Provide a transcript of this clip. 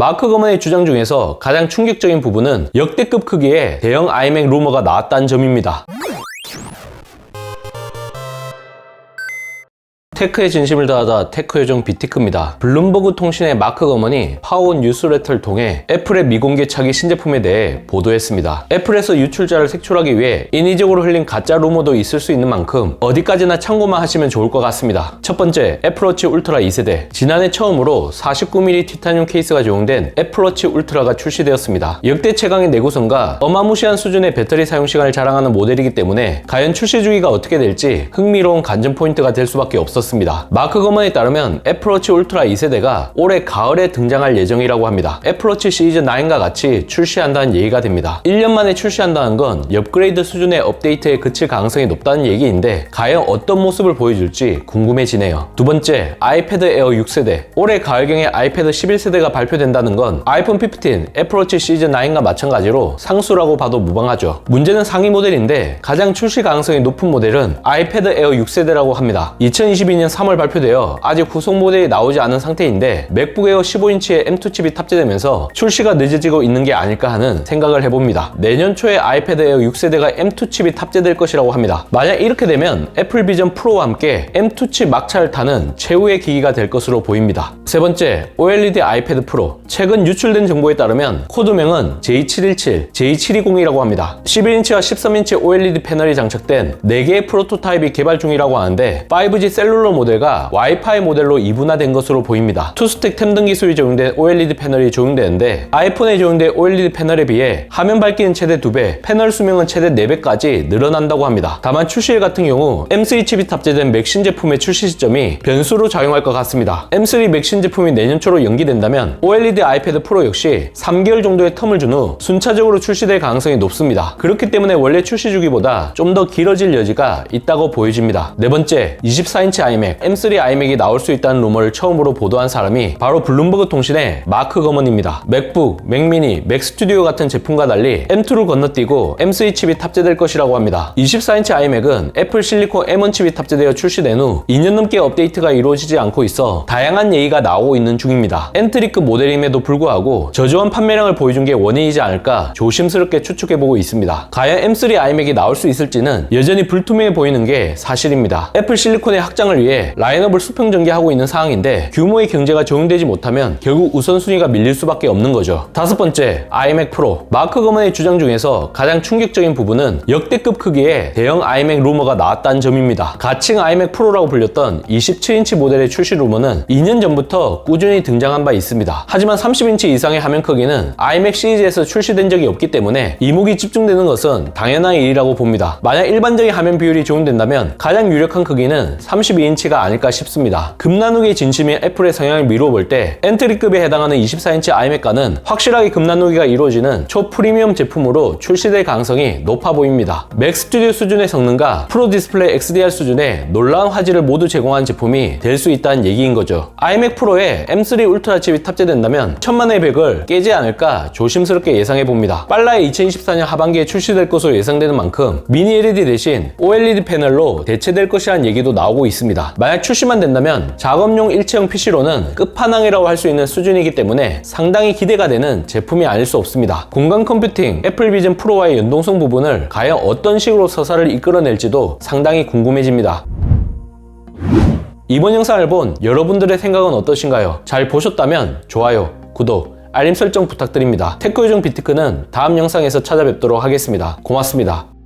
마크 거먼의 주장 중에서 가장 충격적인 부분은 역대급 크기의 대형 아이맥 루머가 나왔다는 점입니다. 테크의 진심을 다하다 테크 요정 비티크입니다. 블룸버그 통신의 마크 거먼이 파워온 뉴스레터를 통해 애플의 미공개 차기 신제품에 대해 보도했습니다. 애플에서 유출자를 색출하기 위해 인위적으로 흘린 가짜 루머도 있을 수 있는 만큼 어디까지나 참고만 하시면 좋을 것 같습니다. 첫 번째, 애플워치 울트라 2세대. 지난해 처음으로 49mm 티타늄 케이스가 적용된 애플워치 울트라가 출시되었습니다. 역대 최강의 내구성과 어마무시한 수준의 배터리 사용 시간을 자랑하는 모델이기 때문에 과연 출시 주기가 어떻게 될지 흥미로운 관전 포인트가 될 수밖에 없었습니다. 마크 거먼에 따르면 애플워치 울트라 2세대가 올해 가을에 등장할 예정이라고 합니다. 애플워치 시리즈 9과 같이 출시한다는 얘기가 됩니다. 1년 만에 출시한다는 건 업그레이드 수준의 업데이트에 그칠 가능성이 높다는 얘기인데 과연 어떤 모습을 보여줄지 궁금해지네요. 두 번째, 아이패드 에어 6세대. 올해 가을경에 아이패드 11세대가 발표된다는 건 아이폰 15, 애플워치 시리즈 9과 마찬가지로 상수라고 봐도 무방하죠. 문제는 상위 모델인데 가장 출시 가능성이 높은 모델은 아이패드 에어 6세대라고 합니다. 2022년 3월 발표되어 아직 후속 모델이 나오지 않은 상태인데 맥북 에어 15인치의 M2 칩이 탑재되면서 출시가 늦어지고 있는 게 아닐까 하는 생각을 해봅니다. 내년 초에 아이패드 에어 6세대가 M2 칩이 탑재될 것이라고 합니다. 만약 이렇게 되면 애플 비전 프로와 함께 M2 칩 막차를 타는 최후의 기기가 될 것으로 보입니다. 세 번째, OLED 아이패드 프로. 최근 유출된 정보에 따르면 코드명은 J717, J720이라고 합니다. 11인치와 13인치 OLED 패널이 장착된 4개의 프로토타입이 개발 중이라고 하는데 5G 셀룰러 모델과 와이파이 모델로 이분화된 것으로 보입니다. 투스택 템등 기술이 적용된 OLED 패널이 적용되는데 아이폰에 적용된 OLED 패널에 비해 화면 밝기는 최대 2배, 패널 수명은 최대 4배까지 늘어난다고 합니다. 다만 출시일 같은 경우 M3 칩이 탑재된 맥신 제품의 출시 시점이 변수로 작용할 것 같습니다. M3 맥신 제품이 내년 초로 연기된다면 OLED 아이패드 프로 역시 3개월 정도의 텀을 준 후 순차적으로 출시될 가능성이 높습니다. 그렇기 때문에 원래 출시 주기보다 좀 더 길어질 여지가 있다고 보여집니다. 네 번째, 24인치 아이맥, M3 아이맥이 나올 수 있다는 루머를 처음으로 보도한 사람이 바로 블룸버그 통신의 마크 거먼입니다. 맥북, 맥미니, 맥스튜디오 같은 제품과 달리 M2를 건너뛰고 M3 칩이 탑재될 것이라고 합니다. 24인치 아이맥은 애플 실리콘 M1 칩이 탑재되어 출시된 후 2년 넘게 업데이트가 이루어지지 않고 있어 다양한 얘기가 나오고 있는 중입니다. 엔트리급 모델임에도 불구하고 저조한 판매량을 보여준 게 원인이지 않을까 조심스럽게 추측해보고 있습니다. 과연 M3 아이맥이 나올 수 있을지는 여전히 불투명해 보이는 게 사실입니다. 애플 실리콘의 확장을 위해 라인업을 수평 전개하고 있는 상황인데 규모의 경제가 적용되지 못하면 결국 우선순위가 밀릴 수밖에 없는 거죠. 다섯 번째, 아이맥 프로. 마크 거먼의 주장 중에서 가장 충격적인 부분은 역대급 크기의 대형 아이맥 루머가 나왔다는 점입니다. 가칭 아이맥 프로라고 불렸던 27인치 모델의 출시 루머는 2년 전부터 꾸준히 등장한 바 있습니다. 하지만 30인치 이상의 화면 크기는 아이맥 시리즈에서 출시된 적이 없기 때문에 이목이 집중되는 것은 당연한 일이라고 봅니다. 만약 일반적인 화면 비율이 적용된다면 가장 유력한 크기는 32인치 가 아닐까 싶습니다. 급나누기 진심인 애플의 성향을 미루어 볼 때 엔트리급에 해당하는 24인치 아이맥과는 확실하게 급나누기가 이루어지는 초프리미엄 제품으로 출시될 가능성이 높아 보입니다. 맥 스튜디오 수준의 성능과 프로 디스플레이 XDR 수준의 놀라운 화질을 모두 제공한 제품이 될 수 있다는 얘기인 거죠. 아이맥 프로에 M3 울트라 칩이 탑재된다면 천만의 벽을 깨지 않을까 조심스럽게 예상해 봅니다. 빨라야 2024년 하반기에 출시될 것으로 예상되는 만큼 미니 LED 대신 OLED 패널로 대체될 것이라는 얘기도 나오고 있습니다. 만약 출시만 된다면 작업용 일체형 PC로는 끝판왕이라고 할 수 있는 수준이기 때문에 상당히 기대가 되는 제품이 아닐 수 없습니다. 공간 컴퓨팅 애플 비전 프로와의 연동성 부분을 과연 어떤 식으로 서사를 이끌어낼지도 상당히 궁금해집니다. 이번 영상을 본 여러분들의 생각은 어떠신가요? 잘 보셨다면 좋아요, 구독, 알림 설정 부탁드립니다. 테크요정 비트크는 다음 영상에서 찾아뵙도록 하겠습니다. 고맙습니다.